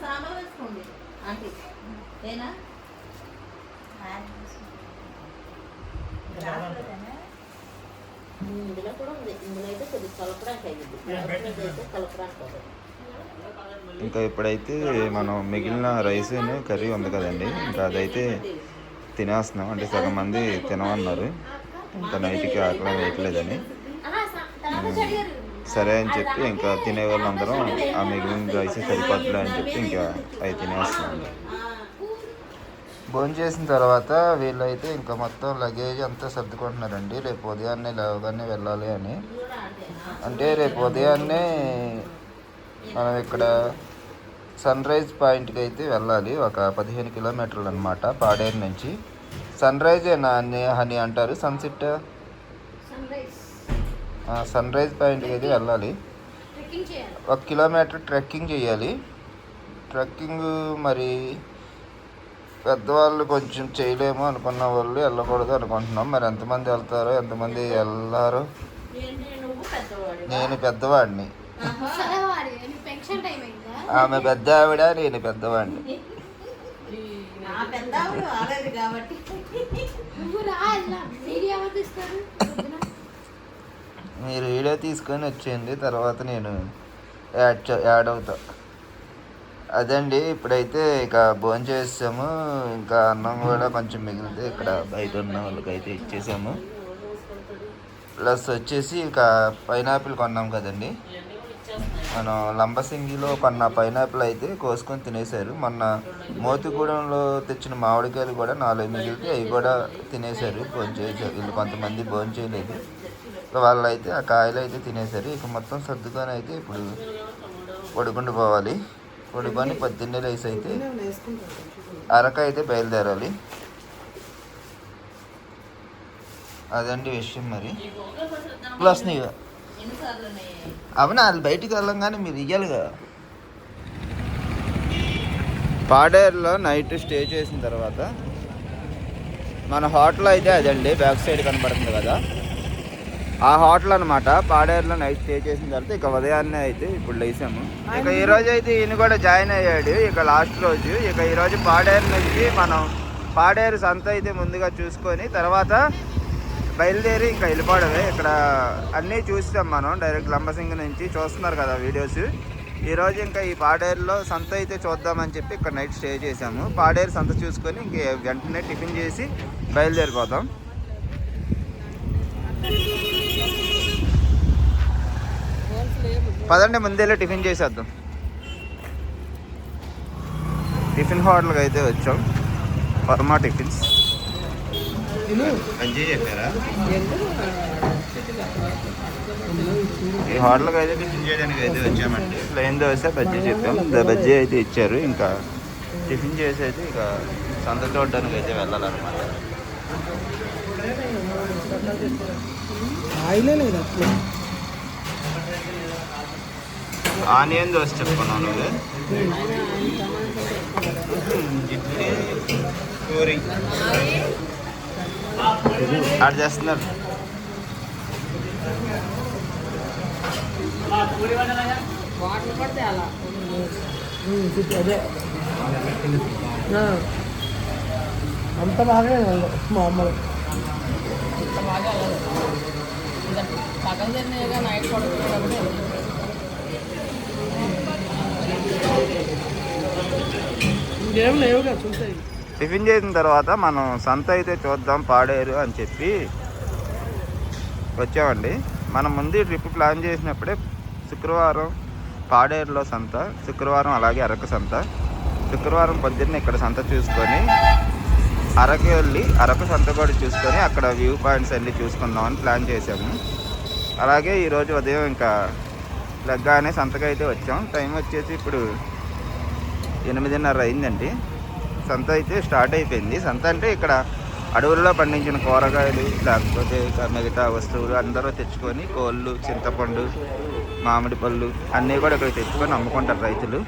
సాంబార్ వేసుకోండి ఆంటీ. ఏనా? ఇందులో కూడా ఉంది. ఇందులో అయితే కొద్దిగా కలపడానికి అయ్యింది. కలపడానికి. ఇంకా ఇప్పుడైతే మనం మిగిలిన రైస్ కర్రీ ఉంది కదండి. ఇంకా అదైతే తినేస్తున్నాం. అంటే సగం మంది తినమన్నారు. ఇంకా నైట్కి ఆకలి వేయట్లేదని. సరే అని చెప్పి ఇంకా తినే వాళ్ళందరం ఆ మిగిలిన రైస్ సరిపడలే అని చెప్పి ఇంకా అవి తినేస్తున్నాం. భోజనం చేసిన తర్వాత వీళ్ళైతే ఇంకా మొత్తం లగేజ్ అంతా సర్దుకుంటున్నారండి. రేపు ఉదయాన్నే లేవగానే వెళ్ళాలి అని. అంటే రేపు ఉదయాన్నే మనం ఇక్కడ సన్ రైజ్ పాయింట్కి అయితే వెళ్ళాలి. ఒక పదిహేను కిలోమీటర్లు అనమాట పాడేరు నుంచి. సన్ రైజ్ అని అని అంటారు? సన్సెట్ సన్ రైజ్ పాయింట్కి అయితే వెళ్ళాలి? ఒక కిలోమీటర్ ట్రెక్కింగ్ చేయాలి. ట్రెక్కింగ్ మరి పెద్దవాళ్ళు కొంచెం చేయలేము అనుకున్న వాళ్ళు వెళ్ళకూడదు అనుకుంటున్నాం. మరి ఎంతమంది వెళ్తారో? ఎంతమంది వెళ్ళారో? నేను పెద్దవాడిని. పెన్షన్ టైం అయిందా? ఆమె పెద్ద ఆవిడ నేను పెద్దవాడిని. కాబట్టి నువ్వు రా వెళ్దాం వీడియో ఎవరు తీస్తారు పొద్దున? మీరు వీడియో తీసుకొని వచ్చేయండి తర్వాత నేను యాడ్ చే- యాడ్ అవుతా. అదండి ఇప్పుడైతే ఇక భోజనం చేసాము ఇంకా అన్నం కూడా కొంచెం మిగిలితే ఇక్కడ బయట ఉన్న వాళ్ళకైతే ఇచ్చేసాము. ప్లస్ వచ్చేసి ఇక పైనాపిల్ కొన్నాం కదండి. మనం లంబసింగిలో కొన్న పైనాపిల్ అయితే కోసుకొని తినేశారు. మొన్న మోతిగూడెంలో తెచ్చిన మామిడికాయలు కూడా నాలుగు మిగిలితే అవి కూడా తినేశారు భోజనం చేశారు వీళ్ళు కొంతమంది భోజనం చేయలేదు. వాళ్ళు అయితే ఆ కాయలు అయితే తినేసరి ఇక మొత్తం సర్దుకొని అయితే ఇప్పుడు పడుకుంటూ పోవాలి. పడుకొని పద్దెనిమిది లేసి అయితే అరక అయితే బయలుదేరాలి. అదండి విషయం మరి. ప్లస్ నీవు అవునా వాళ్ళు బయటికి వెళ్ళంగానే మీరు ఇయ్యాలిగా. పాడేరులో నైట్ స్టే చేసిన తర్వాత మన హోటల్ అయితే అదండి బ్యాక్ సైడ్ కనబడుతుంది కదా. ఆ హోటల్ అనమాట పాడేరులో నైట్ స్టే చేసిన తర్వాత ఇక ఉదయాన్నే అయితే ఇప్పుడు లేసాము. ఇక ఈ రోజు అయితే ఈయన కూడా జాయిన్ అయ్యాడు. ఇక లాస్ట్ రోజు. ఇక ఈ రోజు పాడేరు నుంచి మనం పాడేరు సంత అయితే ముందుగా చూసుకొని తర్వాత బయలుదేరి ఇంకా వెళ్ళిపోవడమే. ఇక్కడ అన్నీ చూస్తాం మనం. డైరెక్ట్ లంబసింగి నుంచి చూస్తున్నారు కదా వీడియోస్ ఈరోజు ఇంకా ఈ పాడేరులో సంత అయితే చూద్దామని చెప్పి ఇక్కడ నైట్ స్టే చేసాము పాడేరు సంత చూసుకొని ఇంక వెంటనే టిఫిన్ చేసి బయలుదేరిపోతాం. పదండి ముందేలో టిఫిన్ చేసేద్దాం. టిఫిన్ హోటల్కి అయితే వచ్చాం. వర్మ టిఫిన్స్. ఈ హోటల్కి అయితే టిఫిన్ చేయడానికి అయితే వచ్చామండి. ప్లెయిన్ దోశ బజ్జీ చెప్పాం. బజ్జీ అయితే ఇచ్చారు. ఇంకా టిఫిన్ చేసి అయితే ఇక సంత చూడడానికి అయితే వెళ్ళాలన్నమాట. ఆయిలే లేదు అట్లా. ఆనియన్ దోశ చెప్పుకున్నాను ఇడ్లీ పూరి. ఆడ చేస్తున్నారు. అంత బాగా మామూలు టిఫిన్ చేసిన తర్వాత మనం సంత అయితే చూద్దాం పాడేరు అని చెప్పి వచ్చామండి. మనం ముందు ట్రిప్ ప్లాన్ చేసినప్పుడే శుక్రవారం పాడేరులో సంత శుక్రవారం అలాగే అరకు సంత. శుక్రవారం పొద్దున్న ఇక్కడ సంత చూసుకొని అరకు వెళ్ళి అరకు సంత కూడా చూసుకొని అక్కడ వ్యూ పాయింట్స్ అన్నీ చూసుకుందామని ప్లాన్ చేసాము అలాగే ఈరోజు ఉదయం ఇంకా లగ్గానే సంతకు అయితే వచ్చాం. టైం వచ్చేసి ఇప్పుడు ఎనిమిదిన్నర అయిందండి. సంత అయితే స్టార్ట్ అయిపోయింది. సంత అంటే ఇక్కడ అడవుల్లో పండించిన కూరగాయలు లేకపోతే ఇక మిగతా వస్తువులు అందరూ తెచ్చుకొని కోళ్ళు చింతపండు మామిడి పళ్ళు అన్నీ కూడా ఇక్కడ తెచ్చుకొని అమ్ముకుంటారు రైతులు.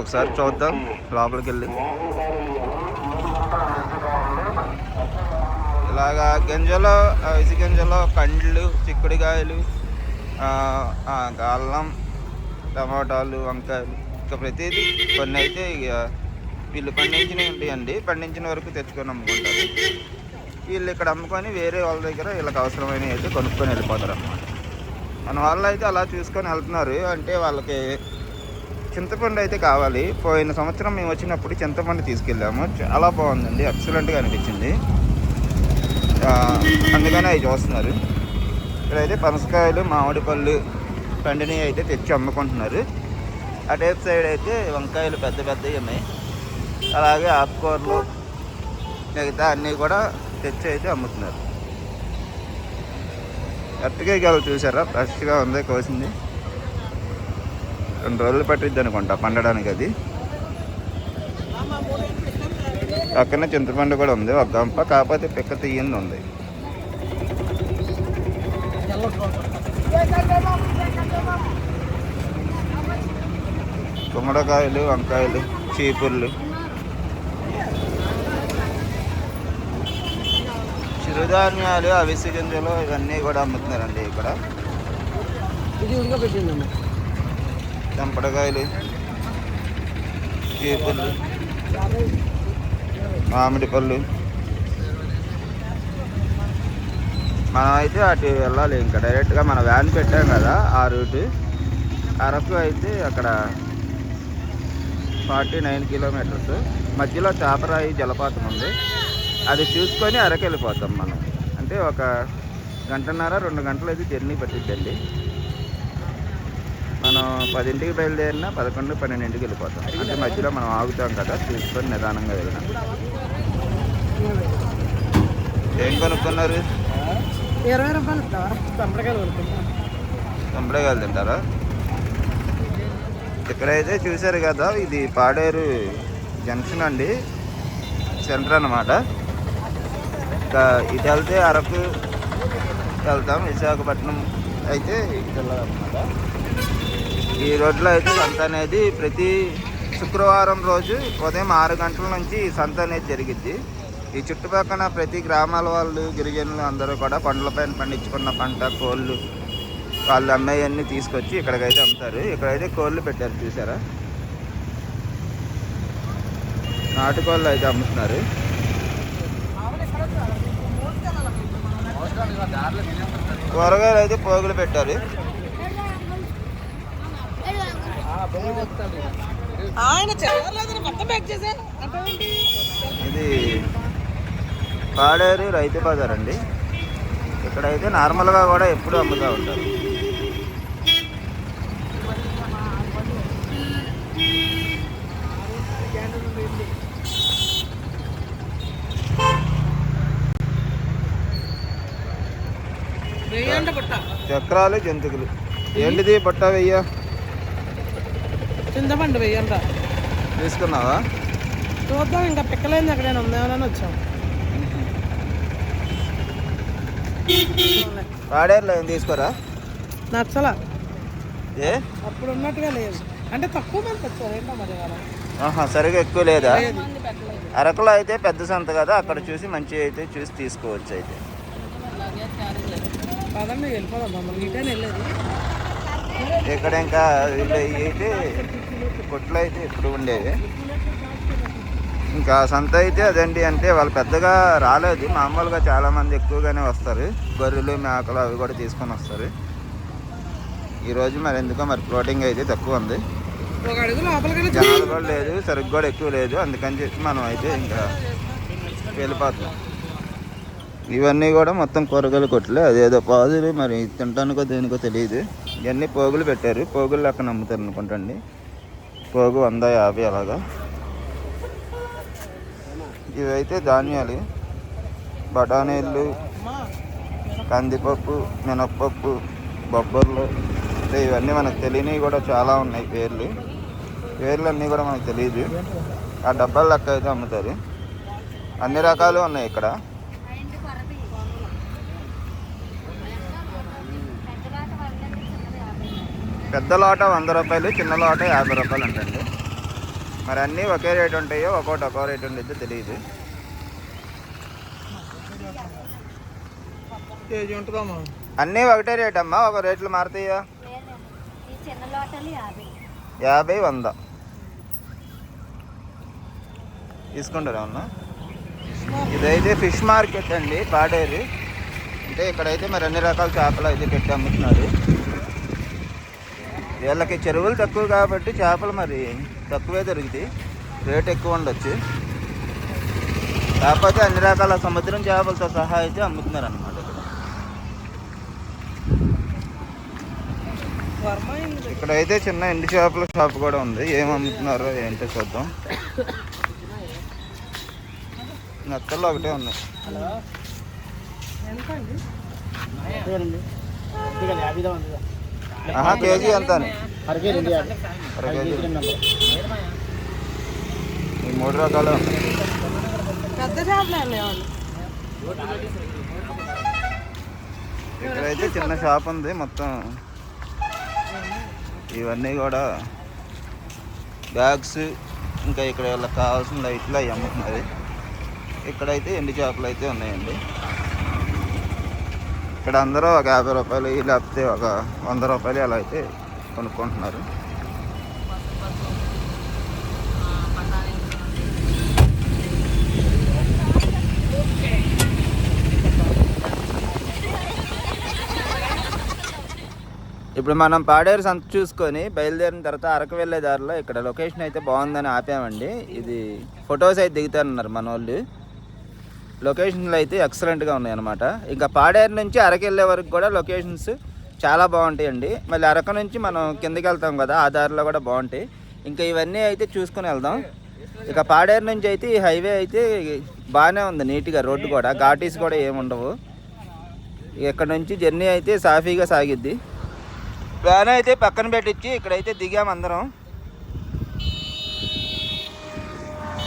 ఒకసారి చూద్దాం లోపలికి వెళ్ళి ఇలాగా గింజలో ఆ, ఇసి గింజలో కండ్లు చిక్కుడుకాయలు అల్లం టమాటాలు వంకాయలు. ఇంకా ప్రతిదీ కొన్ని అయితే ఇక వీళ్ళు పండించినవి ఉంటాయండి పండించిన వరకు తెచ్చుకొని అమ్ముకుంటారు. వీళ్ళు ఇక్కడ అమ్ముకొని వేరే వాళ్ళ దగ్గర వీళ్ళకి అవసరమైనవి అయితే కొనుక్కొని వెళ్ళిపోతారు అన్నమాట మన వాళ్ళు అయితే అలా చూసుకొని వెళ్తున్నారు. అంటే వాళ్ళకి చింతపండు అయితే కావాలి. పోయిన సంవత్సరం మేము వచ్చినప్పుడు చింతపండు తీసుకెళ్ళాము. చాలా బాగుందండి. ఎక్సలెంట్గా అనిపించింది. అందుకని అవి చూస్తున్నారు ఇక్కడైతే పనసకాయలు మామిడి పళ్ళు పండినవి అయితే తెచ్చి అమ్ముకుంటున్నారు. అటేపు సైడ్ అయితే వంకాయలు పెద్ద పెద్దవి ఉన్నాయి. అలాగే ఆకుకూరలు మిగతా అన్నీ కూడా తెచ్చి అయితే అమ్ముతున్నారు. అరటికాయలు చూసారా? ఫ్రెష్గా ఉంది కోసింది. రెండు రోజులు పట్టిద్ది అనుకుంటా పండడానికి అది. పక్కన చింతపండు కూడా ఉంది. ఒక గంప కాకపోతే పిక్క తీయింది ఉంది. గుమ్మడికాయలు వంకాయలు చీపుర్లు. చిరుధాన్యాలు అవిసె గింజలు ఇవన్నీ కూడా అమ్ముతున్నారండి ఇక్కడ. చంపడకాయలు చీపుర్లు. మామిడి పళ్ళు మనం అయితే అటు వెళ్ళాలి ఇంకా. డైరెక్ట్గా మన వ్యాన్ పెట్టాం కదా ఆ రూట్. అరకు అయితే అక్కడ ఫార్టీ నైన్ కిలోమీటర్స్. మధ్యలో చాపరాయి జలపాతం ఉంది. అది చూసుకొని అరకు వెళ్ళిపోతాం మనం. అంటే ఒక గంటన్నర రెండు గంటలు అయితే జర్నీ పట్టిద్దండి. మనం పదింటికి బయలుదేరినా పదకొండు పన్నెండింటికి వెళ్ళిపోతాం. అంటే మధ్యలో మనం ఆగుతాం కదా చూసుకొని నిదానంగా వెళ్ళినాం ఏం కొనుక్కున్నారు? ఇరవై రూపాయలు చంపడగాలు తింటారా? ఇక్కడైతే చూశారు కదా ఇది పాడేరు జంక్షన్ అండి. సెంటర్ అన్నమాట. ఇంకా ఇటు వెళ్తే అరకు వెళ్తాం. విశాఖపట్నం అయితే ఇటు వెళ్ళాలన్నమాట. ఈ రోడ్లో అయితే సంత అనేది ప్రతి శుక్రవారం రోజు ఉదయం ఆరు గంటల నుంచి సంత అనేది జరిగిద్ది. ఈ చుట్టుపక్కల ప్రతి గ్రామాల వాళ్ళు గిరిజనులు అందరూ కూడా పండ్లపైన పండించుకున్న పంట కోళ్ళు వాళ్ళు అమ్మాయివన్నీ తీసుకొచ్చి ఇక్కడికైతే అమ్ముతారు. ఇక్కడైతే కోళ్ళు పెట్టారు చూసారా నాటుకోళ్ళు అయితే అమ్ముతున్నారు. కూరగాయలు అయితే పోగులు పెట్టారు. ఆయన మొత్తం ప్యాక్ ఇది పాడేరు రైతు బజార్ అండి. ఇక్కడైతే నార్మల్గా కూడా ఎప్పుడు అమ్ముతూ ఉంటారు. పుట్ట చక్రాలు జంతుకులు ఏంటిది బట్ట వెయ్య? చింతపండు వెయ్యంట. తీసుకున్నావా? చూద్దాం ఇంకా పిక్కలేంది ఎక్కడైనా ఉందేమోనని వచ్చాం. పాడేరులో ఏం తీసుకోరా? నచ్చలా. ఏ? అప్పుడు ఉన్నట్టుగా లేదు. అంటే తక్కువ మంది వచ్చారు ఏంటో మరి వాళ్ళ ఆహా సరిగా ఎక్కువ లేదా? అరకులో అయితే పెద్ద సంత కదా అక్కడ చూసి మంచి అయితే చూసి తీసుకోవచ్చు అయితే. పదండి వెళ్ళిపోదాం మమ్మల్ని. ఇటేనే వెళ్ళేది. ఇక్కడ ఇంకా వీళ్ళు అయితే కొట్లు అయితే ఎప్పుడు ఉండేవి ఇంకా సంత అయితే అదండి అంటే వాళ్ళు పెద్దగా రాలేదు. మామూలుగా చాలా మంది ఎక్కువగానే వస్తారు. గొర్రెలు మేకలు అవి కూడా తీసుకొని వస్తారు. ఈరోజు మరి ఎందుకో మరి ఫ్లోటింగ్ అయితే తక్కువ ఉంది. జనాలు కూడా లేదు సరుకు కూడా ఎక్కువ లేదు. అందుకని చెప్పి మనం అయితే ఇంకా వెళ్ళిపోతాం ఇవన్నీ కూడా మొత్తం కూరగాయల కొట్లే. అదేదో పాదులు మరి తినటానికో దేనికో తెలియదు ఇవన్నీ పోగులు పెట్టారు. పోగులు లెక్కన అమ్ముతారు అనుకుంటండి. పోగు వంద యాభై అలాగా. ఇవైతే ధాన్యాలు. బఠానీలు కందిపప్పు మినప్పప్పు బొబ్బర్లు. అంటే ఇవన్నీ మనకు తెలియనివి కూడా చాలా ఉన్నాయి పేర్లు. పేర్లు అన్నీ కూడా మనకు తెలియదు ఆ డబ్బాల లెక్క అయితే అమ్ముతారు. అన్ని రకాలు ఉన్నాయి ఇక్కడ. పెద్ద లోట వంద రూపాయలు చిన్న లోట యాభై రూపాయలు అంటండి. మరి అన్నీ ఒకే రేట్ ఉంటాయో ఒక్కోటి ఒక్కో రేట్ ఉండేది తెలియదు అన్నీ ఒకటే రేట్ అమ్మా ఒక రేట్లు మారుతాయా? యాభై. వంద. తీసుకుంటారా అన్న ఇదైతే ఫిష్ మార్కెట్ అండి పాడేది అంటే ఇక్కడైతే మరి అన్ని రకాల చేపలు అయితే పెట్టి అమ్ముతున్నారు. వీళ్ళకి చెరువులు తక్కువ కాబట్టి చేపలు మరి తక్కువే దొరుకుతాయి రేట్ ఎక్కువ ఉండొచ్చు. కాకపోతే అన్ని రకాల సముద్రం చేపలతో సహా అయితే అమ్ముతున్నారు అనమాట వర్మ అయింది ఇక్కడైతే చిన్న ఎండు చేపల షాప్ కూడా ఉంది. ఏం అమ్ముతున్నారో ఏంటో చూద్దాం. నత్తల్లో ఒకటే ఉన్నాయి ఎంత అండి. కేజీ ఎంత. ఈ మూడు రకాలు. ఇక్కడైతే చిన్న షాప్ ఉంది మొత్తం. ఇవన్నీ కూడా బ్యాగ్స్ ఇంకా ఇక్కడ వీళ్ళకి కావాల్సిన లైట్లు అవి అమ్ముతున్నారు ఇక్కడైతే ఎండు చేపలు అయితే ఉన్నాయండి? ఇక్కడ అందరూ ఒక యాభై రూపాయలు లేకపోతే ఒక వంద రూపాయలు అలా అయితే కొనుక్కుంటున్నారు. ఇప్పుడు మనం పాడేరు సంత చూసుకొని బయలుదేరిన తర్వాత అరకు వెళ్ళే దారిలో ఇక్కడ లొకేషన్ అయితే బాగుందని ఆపామండి. ఇది ఫొటోస్ అయితే దిగుతారన్నారు మన వాళ్ళు లొకేషన్లు అయితే ఎక్సలెంట్గా ఉన్నాయన్నమాట. ఇంకా పాడేరు నుంచి అరకు వెళ్ళే వరకు కూడా లొకేషన్స్ చాలా బాగుంటాయండి. మళ్ళీ అరకు నుంచి మనం కిందకి వెళ్తాం కదా ఆ దారిలో కూడా బాగుంటాయి. ఇంకా ఇవన్నీ అయితే చూసుకుని వెళ్దాం. ఇక పాడేరు నుంచి అయితే ఈ హైవే అయితే బాగానే ఉంది నీట్గా రోడ్డు కూడా. ఘాటీస్ కూడా ఏమి ఉండవు. ఇక్కడ నుంచి జర్నీ అయితే సాఫీగా సాగిద్ది. వ్యాన్ అయితే పక్కన పెట్టించి ఇక్కడైతే దిగాం అందరం.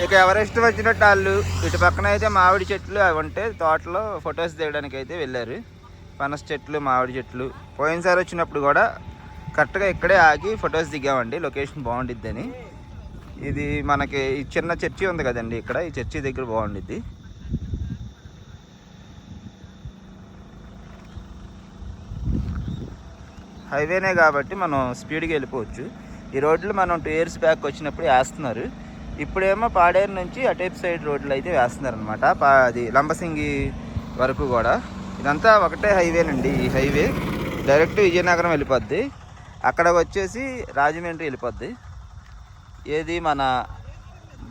ఇక ఎవరెస్ట్ వచ్చినట్టు వాళ్ళు. ఇటు పక్కన అయితే మామిడి చెట్లు అవి ఉంటే తోటలో ఫొటోస్ దిగడానికి అయితే వెళ్ళారు. పనస చెట్లు మామిడి చెట్లు. పోయినసారి వచ్చినప్పుడు కూడా కరెక్ట్గా ఇక్కడే ఆగి ఫొటోస్ దిగామండి. లొకేషన్ బాగుండిద్దని. ఇది మనకి ఈ చిన్న చర్చి ఉంది కదండి ఇక్కడ. ఈ చర్చి దగ్గర బాగుండిద్ది. హైవేనే కాబట్టి మనం స్పీడ్గా వెళ్ళిపోవచ్చు. ఈ రోడ్లు మనం టూ ఇయర్స్ బ్యాక్ వచ్చినప్పుడు వేస్తున్నారు. ఇప్పుడేమో పాడేరు నుంచి అటేపు సైడ్ రోడ్లు అయితే వేస్తున్నారు అనమాట అది లంబసింగి వరకు కూడా. ఇదంతా ఒకటే హైవేనండి ఈ హైవే. డైరెక్ట్ విజయనగరం వెళ్ళిపోద్ది. అక్కడ వచ్చేసి రాజమండ్రి వెళ్ళిపోద్ది. ఏది మన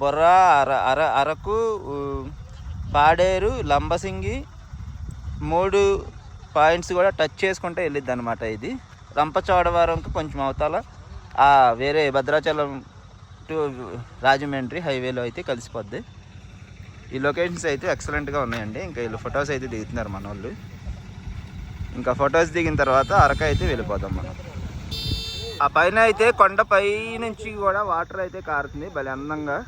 బొర్ర అర అర అరకు పాడేరు లంబసింగి మూడు పాయింట్స్ కూడా టచ్ చేసుకుంటే వెళ్ళిద్ది అనమాట ఇది. రంపచోడవరంకి కొంచెం అవతల వేరే భద్రాచలం టు రాజమండ్రి హైవేలో అయితే కలిసిపోద్ది. ఈ లొకేషన్స్ అయితే ఎక్సలెంట్గా ఉన్నాయండి. ఇంకా వీళ్ళు ఫొటోస్ అయితే దిగుతున్నారు మన వాళ్ళు. ఇంకా ఫొటోస్ దిగిన తర్వాత అరక అయితే వెళ్ళిపోతాం మనం. ఆ పైన అయితే కొండపై నుంచి కూడా వాటర్ అయితే కారుతుంది. భలే అందంగా.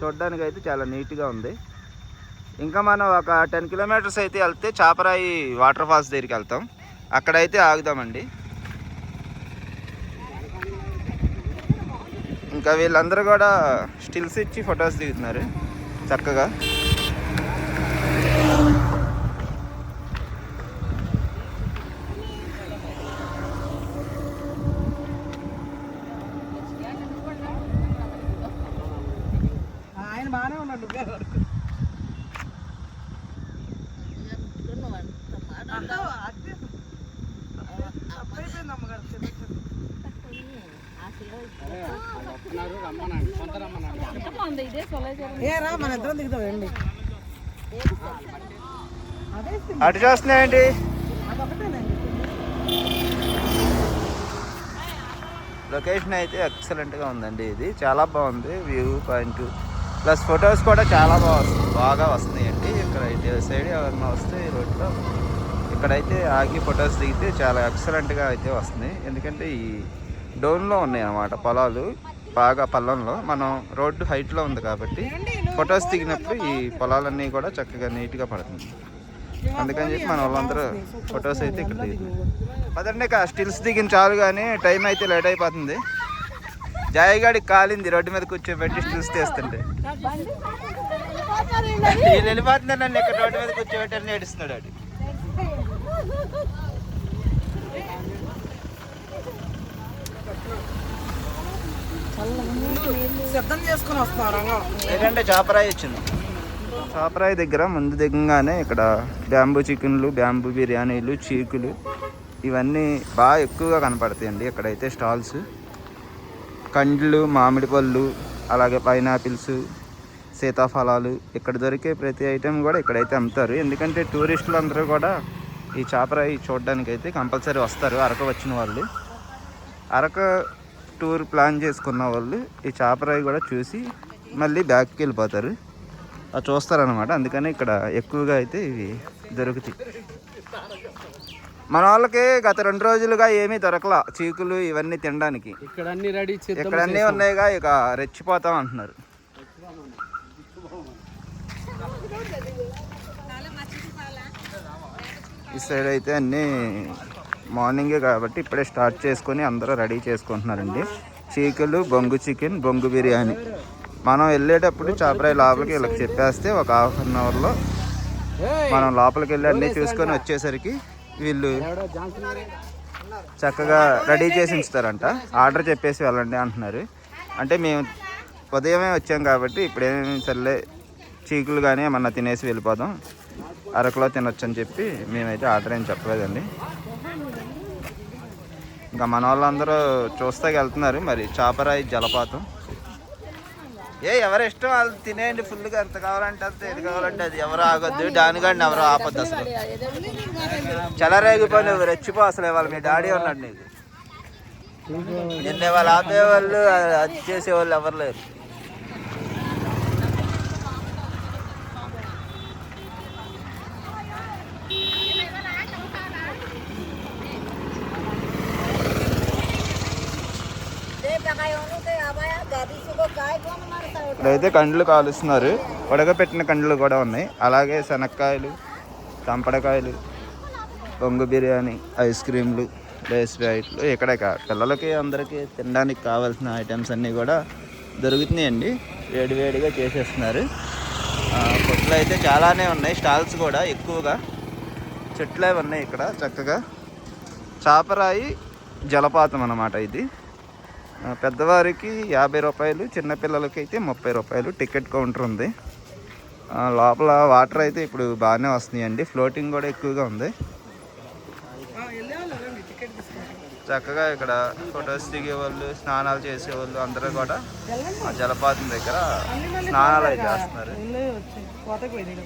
చూడడానికి అయితే చాలా నీట్గా ఉంది. ఇంకా మనం ఒక టెన్ కిలోమీటర్స్ అయితే వెళ్తే చాపరాయి వాటర్ ఫాల్స్ దగ్గరికి వెళ్తాం. అక్కడైతే ఆగుదామండి. ఇంకా వీళ్ళందరూ కూడా స్టిల్స్ ఇచ్చి ఫొటోస్ దిగుతున్నారు చక్కగా ఆయన బాగానే ఉన్నాడు నువ్వే వరకు తప్పైపోయింది అమ్మగారు చిన్న చిన్న. వస్తున్నారు, రమ్మనండి. కొంత రమ్మనండి. ఏ రా మన ఇద్దరం దిగుతాం రండి అదే సిమ్. అటు చూస్తున్నాయండి. లొకేషన్ అయితే ఎక్సలెంట్గా ఉందండి ఇది. చాలా బాగుంది. వ్యూ పాయింట్ ప్లస్ ఫొటోస్ కూడా చాలా బాగా వస్తుంది బాగా వస్తున్నాయండి. ఇక్కడ ఇటు సైడ్ ఎవరైనా వస్తే ఈ రోడ్లో ఇక్కడైతే ఆగి ఫొటోస్ దిగితే చాలా ఎక్సలెంట్గా అయితే వస్తుంది ఎందుకంటే ఈ డౌన్లో ఉన్నాయి అన్నమాట పొలాలు. బాగా పల్లంలో మనం రోడ్డు హైట్లో ఉంది కాబట్టి ఫొటోస్ దిగినప్పుడు ఈ పొలాలన్నీ కూడా చక్కగా నీట్గా పడుతుంది. అందుకని చెప్పి మన వాళ్ళందరూ ఫొటోస్ అయితే ఇక్కడ దిగుతున్నారు పదండి ఇక స్టిల్స్ దిగిన చాలు కానీ టైం అయితే లేట్ అయిపోతుంది. జాయిగాడికి కాలింది రోడ్డు మీద కూర్చోబెట్టి స్టిల్స్ తీస్తుంటే. వీళ్ళు వెళ్ళిపోతున్నారు నన్ను ఇక్కడ రోడ్డు మీద కూర్చోబెట్టి ఏడుస్తున్నాడు ఆడు. సిద్ధం చేసుకుని వస్తున్నారు. ఏంటంటే చాపరాయి ఇచ్చింది చాపరాయి దగ్గర ముందు దిగంగానే ఇక్కడ బ్యాంబూ చికెన్లు బ్యాంబూ బిర్యానీలు చీకులు ఇవన్నీ బాగా ఎక్కువగా కనపడతాయండి ఇక్కడైతే స్టాల్స్. కండ్లు మామిడి పళ్ళు అలాగే పైనాపిల్స్ సీతాఫలాలు ఇక్కడ దొరికే ప్రతి ఐటెం కూడా ఇక్కడైతే అమ్ముతారు. ఎందుకంటే టూరిస్టులు అందరూ కూడా ఈ చాపరాయి చూడడానికి అయితే కంపల్సరీ వస్తారు అరకు వచ్చిన వాళ్ళు. అరకు టూర్ ప్లాన్ చేసుకున్న వాళ్ళు ఈ చాపరాయి కూడా చూసి మళ్ళీ బ్యాక్కి వెళ్ళిపోతారు. చూస్తారనమాట అందుకని ఇక్కడ ఎక్కువగా అయితే ఇవి దొరుకుతాయి. మన వాళ్ళకి గత రెండు రోజులుగా ఏమీ దొరకలా చీకులు ఇవన్నీ తినడానికి. ఇక్కడ అన్ని రెడీ ఇక్కడ అన్నీ ఉన్నాయిగా ఇక రెచ్చిపోతాం అంటున్నారు. ఈ సైడ్ అయితే అన్నీ మార్నింగే కాబట్టి ఇప్పుడే స్టార్ట్ చేసుకొని అందరూ రెడీ చేసుకుంటున్నారండి. చీకులు బొంగు చికెన్ బొంగు బిర్యానీ. మనం వెళ్ళేటప్పుడు చాపరాయి లోపలికి వీళ్ళకి చెప్పేస్తే ఒక హాఫ్ అన్ అవర్లో మనం లోపలికి వెళ్ళి అన్నీ చూసుకొని వచ్చేసరికి వీళ్ళు చక్కగా రెడీ చేసి ఉంచుతారంట. ఆర్డర్ చెప్పేసి వెళ్ళండి అంటున్నారు. అంటే మేము ఉదయమే వచ్చాం కాబట్టి ఇప్పుడేమి సర్లే చీకులు కానీ ఏమన్నా తినేసి వెళ్ళిపోదాం. అరకులో తినొచ్చు అని చెప్పి మేమైతే ఆర్డర్ ఏం చెప్పలేదండి. ఇంకా మన వాళ్ళందరూ చూస్తాకి వెళ్తున్నారు. మరి చాపరాయి జలపాతం. ఏ ఎవరి ఇష్టం? వాళ్ళు తినేయండి ఫుల్గా. ఎంత కావాలంటే అంత ఏది కావాలంటే అది. ఎవరు ఆగొద్దు. దానికండి ఎవరు ఆపొద్దు అసలు. చెలరేగిపోయి నువ్వు రెచ్చిపో అసలు. ఇవాళ మీ డాడీ ఉన్నాడు నీకు. నిన్న వాళ్ళు ఆపేవాళ్ళు అది చేసేవాళ్ళు ఎవరు లేరు. ఇక్కడైతే కండ్లు కాలుస్తున్నారు. ఉడకపెట్టిన కండ్లు కూడా ఉన్నాయి. అలాగే శనక్కాయలు తంపడకాయలు బొంగు బిర్యానీ ఐస్ క్రీమ్లు లేస్ ప్యాకెట్లు ఇక్కడ పిల్లలకి అందరికీ తినడానికి కావాల్సిన ఐటమ్స్ అన్నీ కూడా దొరుకుతున్నాయండి. వేడివేడిగా చేసేస్తున్నారు. కొట్లు అయితే చాలానే ఉన్నాయి. స్టాల్స్ కూడా ఎక్కువగా. చెట్లు ఉన్నాయి ఇక్కడ చక్కగా. చాపరాయి జలపాతం అన్నమాట ఇది. పెద్దవారికి యాభై రూపాయలు చిన్నపిల్లలకి అయితే ముప్పై రూపాయలు టికెట్ కౌంటర్ ఉంది. లోపల వాటర్ అయితే ఇప్పుడు బాగానే వస్తున్నాయండి. ఫ్లోటింగ్ కూడా ఎక్కువగా ఉంది. చక్కగా ఇక్కడ ఫొటోస్ దిగేవాళ్ళు స్నానాలు చేసేవాళ్ళు అందరూ కూడా ఆ జలపాతం దగ్గర స్నానాలు అయితే చేస్తున్నారు.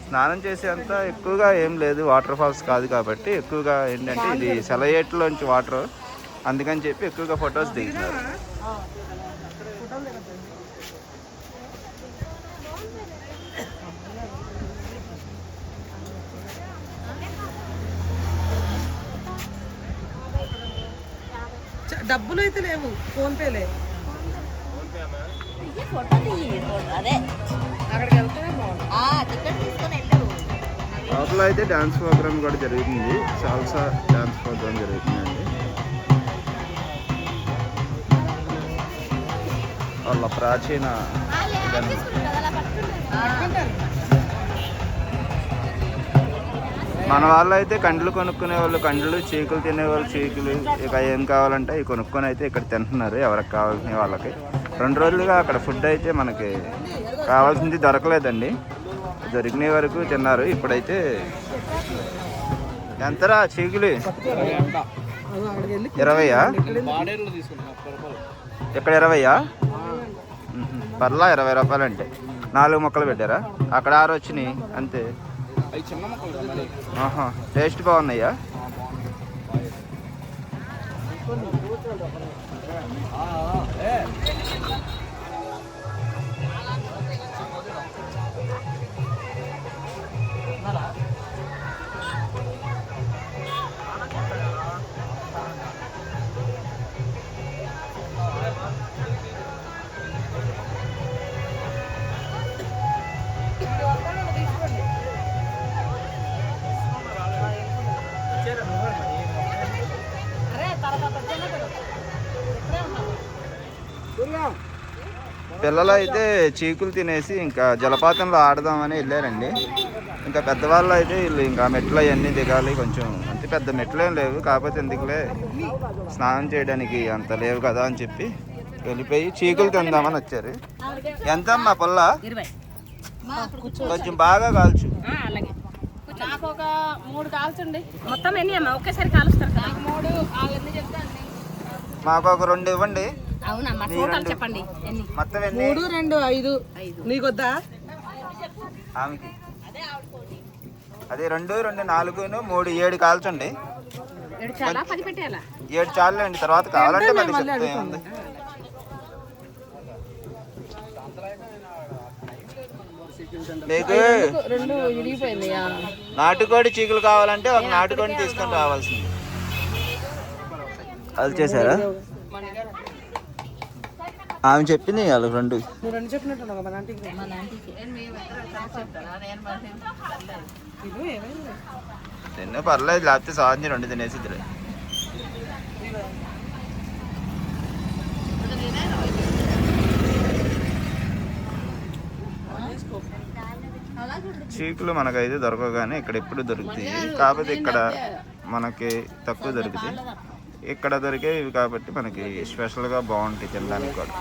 స్నానం చేసేంత ఎక్కువగా ఏం లేదు. వాటర్ ఫాల్స్ కాదు కాబట్టి ఎక్కువగా ఏంటంటే ఇది సెలయేట్లోంచి వాటర్. అందుకని చెప్పి ఎక్కువగా ఫొటోస్ దిగుతున్నారు. డబ్బులు అయితే లేవు. ఫోన్ పే లేవు ఫోటో తీయి ఫోటో అదే. అక్కడికి వెళ్తేనే బాగుంది ఆ టికెట్ తీసుకొని వెళ్ళు లోపల అయితే డ్యాన్స్ ప్రోగ్రామ్ కూడా జరుగుతుంది. సాల్సా డ్యాన్స్ ప్రోగ్రామ్ జరుగుతుందండి వాళ్ళ ప్రాచీన. మన వాళ్ళు అయితే కండ్లు కొనుక్కునే వాళ్ళు కండ్లు చీకులు తినేవాళ్ళు చీకులు. ఇక ఏం కావాలంటే ఇవి కొనుక్కొని అయితే ఇక్కడ తింటున్నారు ఎవరికి కావాల్సిన వాళ్ళకి. రెండు రోజులుగా అక్కడ ఫుడ్ అయితే మనకి కావాల్సింది దొరకలేదండి. దొరికిన వరకు తిన్నారు. ఇప్పుడైతే ఎంతరా చీకులు? రూపాయలు ఇక్కడ ఇరవయ్యా మ్మ్. పర్లా ఇరవై రూపాయలు అంటే నాలుగు మొక్కలు పెట్టారా? అక్కడ ఆరు వచ్చినాయి అంతే. ఆహా టేస్ట్ బాగున్నాయా? పిల్లలు అయితే చీకులు తినేసి ఇంకా జలపాతంలో ఆడదామని వెళ్ళారండి. ఇంకా పెద్దవాళ్ళు అయితే వీళ్ళు ఇంకా మెట్లు అవన్నీ దిగాలి కొంచెం అంతే పెద్ద మెట్లు ఏం లేవు కాకపోతే ఎందుకులే స్నానం చేయడానికి అంత లేవు కదా అని చెప్పి వెళ్ళిపోయి చీకులు తిందామని వచ్చారు. ఎంత అమ్మా పుల్ల కొంచెం బాగా కాల్చు. అలాగే. నాకు ఒక మూడు కాల్చండి. మొత్తం ఎన్ని అమ్మా? ఒకేసారి కాలుస్తారు నాకు మూడు వాళ్ళని చెప్తే అన్ని. మాకు ఒక రెండు ఇవ్వండి. అవునమ్మా మీ టోటల్ రెండు. చెప్పండి. ఎన్ని? మొత్తం ఎన్ని? మూడు రెండు ఐదు. నీకొద్దా? ఆమెకి. అదే రెండు రెండు నాలుగును మూడు ఏడు కాల్చండి. ఏడు చాలా అండి తర్వాత కావాలంటే మళ్ళీ చెప్తా మీకు విరిగిపోయింది నాటుకోడి చీకులు కావాలంటే ఒక నాటుకోడిని తీసుకొని రావాల్సింది. అది చేశారా? ఆమె చెప్పింది వాళ్ళకి రెండు తిన్న పర్లేదు లేకపోతే సాధ్యం రెండు తినేసి ఇద్దరు. చీకులు మనకైతే దొరకవు కానీ ఇక్కడ ఎప్పుడు దొరుకుతాయి. కాకపోతే ఇక్కడ మనకి తక్కువ దొరుకుతాయి. ఇక్కడ దొరికేవి కాబట్టి మనకి స్పెషల్గా బాగుంటాయి తినడానికి కూడా.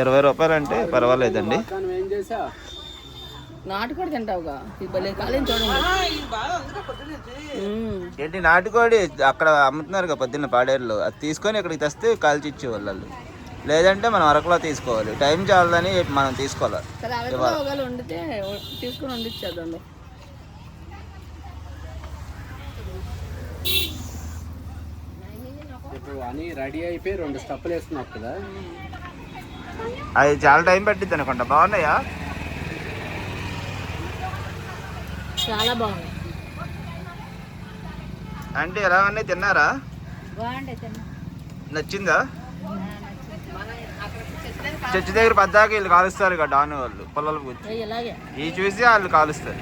ఇరవై రూపాయలు అంటే పర్వాలేదండి. కానీ ఏం చేసా నాటు కూడా తింటావుగా? ఈ భలే కాలేం చూడండి ఉమ్. ఏంటి నాటుకోడి అక్కడ అమ్ముతున్నారు కదా పొద్దున్న పాడేరులో. అది తీసుకొని ఇక్కడికి తెస్తే కాల్చి ఇచ్చేవాళ్ళు వాళ్ళు లేదంటే మనం అరకులో తీసుకోవాలి. టైం చాలని మనం తీసుకోవాలి. తీసుకుని అని రెడీ అయిపోయి రెండు స్టెప్పులు వేసుకున్నావు కదా. అది చాలా టైం పట్టిద్ది అనుకుంటా. బాగున్నాయా? చాలా బాగుంది అంటే ఎలా ఉన్నాయి? తిన్నారా? నచ్చిందా? చర్చి దగ్గర పద్దాక వీళ్ళు కాలుస్తారు కదా డాను వాళ్ళు పొలాలు కూర్చొని ఈ చూసి వాళ్ళు కాలుస్తారు.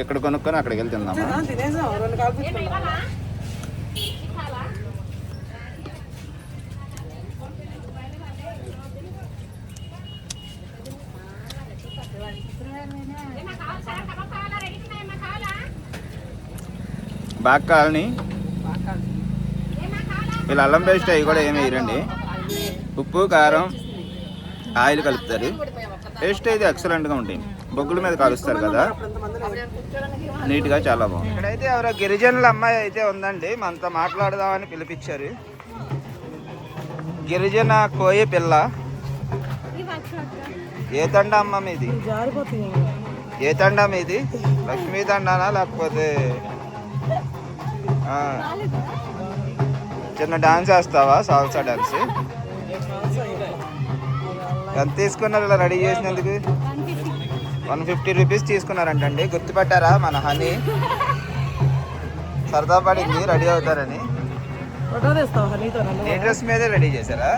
ఇక్కడ కొనుక్కొని అక్కడికి వెళ్ళి తిందామా? బాగా కాలని వీళ్ళు అల్లం పేస్ట్ అవి కూడా ఏమి వేయరండి ఉప్పు కారం ఆయిల్ కలుపుతారు. టేస్ట్ అయితే ఎక్సలెంట్గా ఉంటుంది బొగ్గుల మీద కాలుస్తారు కదా. నీట్గా చాలా బాగుంది. ఇక్కడైతే ఎవరో గిరిజనుల అమ్మాయి అయితే ఉందండి. మనతో మాట్లాడదామని పిలిపించారు. గిరిజన కోయ పిల్ల. ఏ తండ అమ్మ మీది? జారిపోతుంది ఏ తండా మీది? లక్ష్మీ తండానా లేకపోతే చిన్న డాన్స్ వేస్తావా? Salsa dance? ఎంత తీసుకున్నారు ఇలా రెడీ చేసినందుకు? వన్ ఫిఫ్టీ రూపీస్ తీసుకున్నారంటండి. గుర్తుపెట్టారా మన హనీ? సరదా పడింది రెడీ అవుతారని. ఏ డ్రెస్ మీదే రెడీ చేశారా.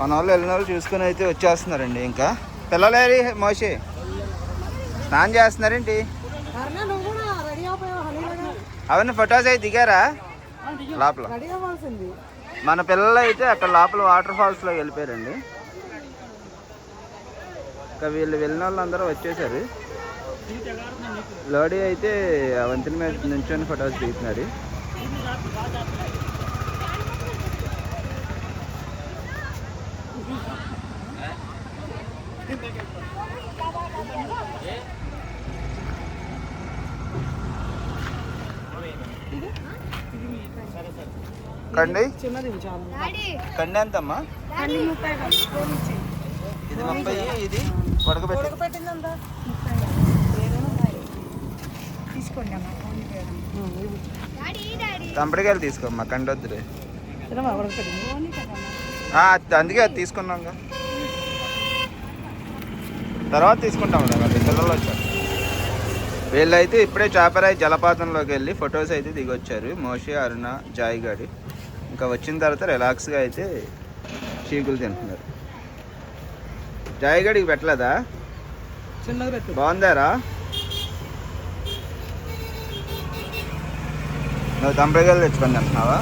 మన వాళ్ళు వెళ్ళిన వాళ్ళు చూసుకుని అయితే వచ్చేస్తున్నారండి ఇంకా. పిల్లలేరి మోషి? స్నానం చేస్తున్నారేంటి అరుణ, నువ్వు కూడా రెడీ అయిపోయావు హనీలాగా అవన్నీ ఫొటోస్ అయితే దిగారా? లోపల. మన పిల్లలు అయితే అక్కడ లోపల వాటర్ ఫాల్స్లో వెళ్ళిపోయారండి. ఇంకా వీళ్ళు వెళ్ళిన వాళ్ళందరూ వచ్చేసారు. లోడీ అయితే వంతెన మీద నుంచొని ఫొటోస్ దిగుతున్నారు. కండి చిన్నది చాలు కండి ఎంతమ్మా? ఇది ముప్పై ఇది తంపడికాయలు తీసుకోమ్మా కండి అది- అందుకే అది తీసుకున్నాం తర్వాత తీసుకుంటాం కదా మళ్ళీ పిల్లలు వచ్చారు. వీళ్ళైతే ఇప్పుడే చాపరాయి జలపాతంలోకి వెళ్ళి ఫొటోస్ అయితే దిగొచ్చారు. మోషి అరుణ జాయ్ గాడి ఇంకా వచ్చిన తర్వాత రిలాక్స్గా అయితే చీకులు తింటున్నారు. జాయ్ గడికి పెట్టలేదా బాగుందారా? నువ్వు దంపరగాయలు తెచ్చుకొని తింటున్నావా?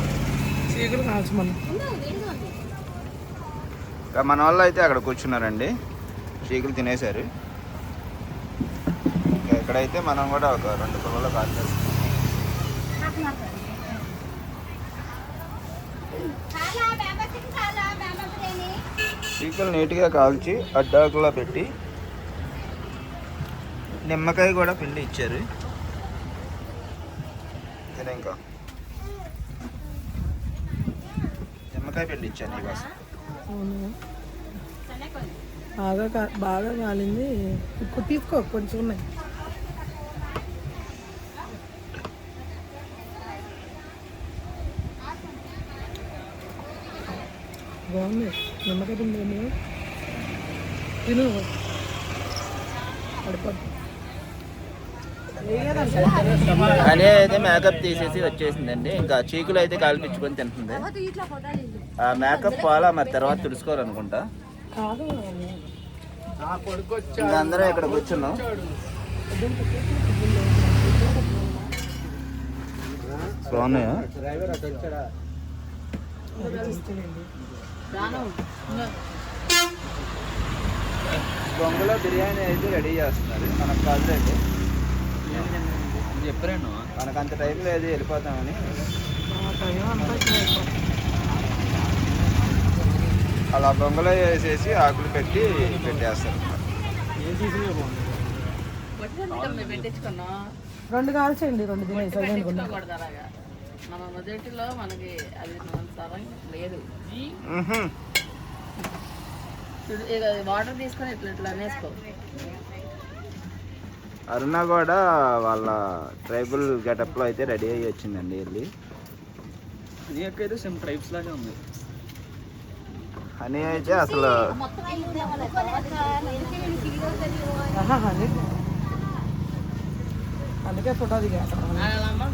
ఇంకా మన వాళ్ళు అయితే అక్కడ కూర్చున్నారండి. చీకులు తినేశారు. ఇంకా ఇక్కడైతే మనం కూడా ఒక రెండు పొలంలో కాల్చేస్తాం. చీకులు నీట్గా కాల్చి అడ్డాకులా పెట్టి నిమ్మకాయ కూడా పిండి ఇచ్చారు. ఇంకా. నిమ్మకాయ పిండి ఇచ్చాను నీకోసం అవును? బాగా బాగా కాలింది. ఇప్పుడు తీసుకో కొంచెం ఉన్నాయి. బాగుంది. నిమ్మకాయ పిండి ఏమి. తిను. అని అయితే మేకప్ తీసేసి వచ్చేసిందండి. ఇంకా చీకులు అయితే కాల్పించుకొని తింటుంది. ఆ మేకప్ పోలా మరి తర్వాత తుడుచుకోవాలనుకుంటా. ఇంకా అందరం ఇక్కడ కూర్చున్నాం. బాగున్నాయా? బొంగులో బిర్యానీ అయితే రెడీ చేస్తున్నారు. మనకు కాదు అయితే చెప్పాను మనకు అంత టైం లేదు వెళ్ళిపోతామని. అలా బొంగులో వేసేసి ఆకులు పెట్టి పెట్టేస్తారు. రెండు కాల్చేయండి రెండు తినేసి మన మొదటిలో మనకి అది మన లేదు. వాటర్ తీసుకొని ఇట్లా ఇట్లా అనేసుకో. అరుణ కూడా వాళ్ళ ట్రైబల్ గెటప్లో అయితే రెడీ అయ్యి వచ్చిందండి వెళ్ళి. నీకైతే సేమ్ ట్రైబ్స్ లాగే ఉంది. అని అయితే అసలు అందుకే ఫోటో దిగా అలా